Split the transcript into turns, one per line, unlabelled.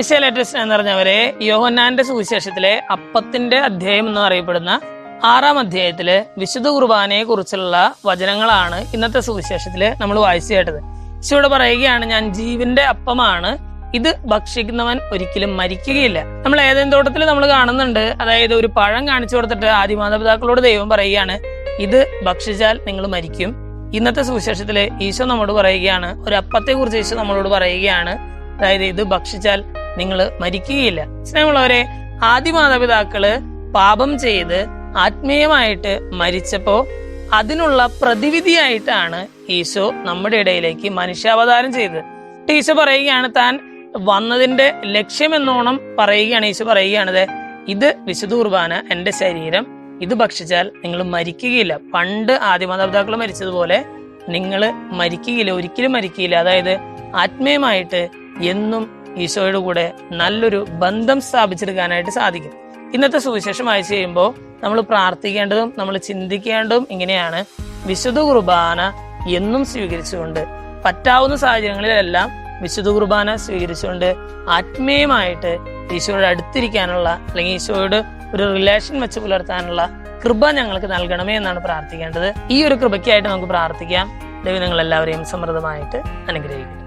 Latest എന്ന് പറഞ്ഞവരെ യോഹന്നാന്റെ സുവിശേഷത്തിലെ അപ്പത്തിന്റെ അധ്യായം എന്ന് അറിയപ്പെടുന്ന ആറാം അധ്യായത്തിൽ വിശുദ്ധ കുർബാനയെ കുറിച്ചുള്ള വചനങ്ങളാണ് ഇന്നത്തെ സുവിശേഷത്തിൽ നമ്മൾ വായിച്ചു കേട്ടത്. ഈശോയുടെ പറയുകയാണ് ഞാൻ ജീവന്റെ അപ്പമാണ്. ഇത് ഭക്ഷിക്കുന്നവൻ ഒരിക്കലും മരിക്കുകയില്ല. നമ്മൾ ഏതെങ്കിലും തോട്ടത്തിൽ നമ്മൾ കാണുന്നുണ്ട് അതായത് ഒരു പഴം കാണിച്ചു കൊടുത്തിട്ട് ആദ്യ മാതാപിതാക്കളോട് ദൈവം പറയുകയാണ് ഇത് ഭക്ഷിച്ചാൽ നിങ്ങൾ മരിക്കും. ഇന്നത്തെ സുവിശേഷത്തിൽ ഈശോ നമ്മോട് പറയുകയാണ് ഒരു അപ്പത്തെ കുറിച്ച് ഈശോ നമ്മളോട് പറയുകയാണ് അതായത് ഇത് ഭക്ഷിച്ചാൽ നിങ്ങൾ മരിക്കുകയില്ല. സ്നേഹമുള്ളവരെ ആദ്യ മാതാപിതാക്കൾ പാപം ചെയ്ത് ആത്മീയമായിട്ട് മരിച്ചപ്പോ അതിനുള്ള പ്രതിവിധിയായിട്ടാണ് ഈശോ നമ്മുടെ ഇടയിലേക്ക് മനുഷ്യാവതാരം ചെയ്തത്. ഈശോ പറയുകയാണ് താൻ വന്നതിന്റെ ലക്ഷ്യമെന്നോണം പറയുകയാണ് ഈശോ പറയുകയാണത് ഇത് വിശുദ്ധ കുർബാന എന്റെ ശരീരം. ഇത് ഭക്ഷിച്ചാൽ നിങ്ങൾ മരിക്കുകയില്ല. പണ്ട് ആദ്യ മാതാപിതാക്കൾ മരിച്ചതുപോലെ നിങ്ങൾ മരിക്കുകയില്ല ഒരിക്കലും മരിക്കുകയില്ല. അതായത് ആത്മീയമായിട്ട് എന്നും ഈശോയുടെ കൂടെ നല്ലൊരു ബന്ധം സ്ഥാപിച്ചെടുക്കാനായിട്ട് സാധിക്കും. ഇന്നത്തെ സുവിശേഷം അയച്ചു കഴിയുമ്പോൾ നമ്മൾ പ്രാർത്ഥിക്കേണ്ടതും നമ്മൾ ചിന്തിക്കേണ്ടതും ഇങ്ങനെയാണ്. വിശുദ്ധ കുർബാന എന്നും സ്വീകരിച്ചുകൊണ്ട് പറ്റാവുന്ന സാഹചര്യങ്ങളിലെല്ലാം വിശുദ്ധ കുർബാന സ്വീകരിച്ചുകൊണ്ട് ആത്മീയമായിട്ട് ഈശോയുടെ അടുത്തിരിക്കാനുള്ള അല്ലെങ്കിൽ ഈശോയോട് ഒരു റിലേഷൻ വെച്ച് പുലർത്താനുള്ള കൃപ ഞങ്ങൾക്ക് നൽകണമേ എന്നാണ് പ്രാർത്ഥിക്കേണ്ടത്. ഈ ഒരു കൃപയ്ക്കായിട്ട് നമുക്ക് പ്രാർത്ഥിക്കാം. ദൈവം നിങ്ങൾ എല്ലാവരെയും സമൃദ്ധമായിട്ട് അനുഗ്രഹിക്കും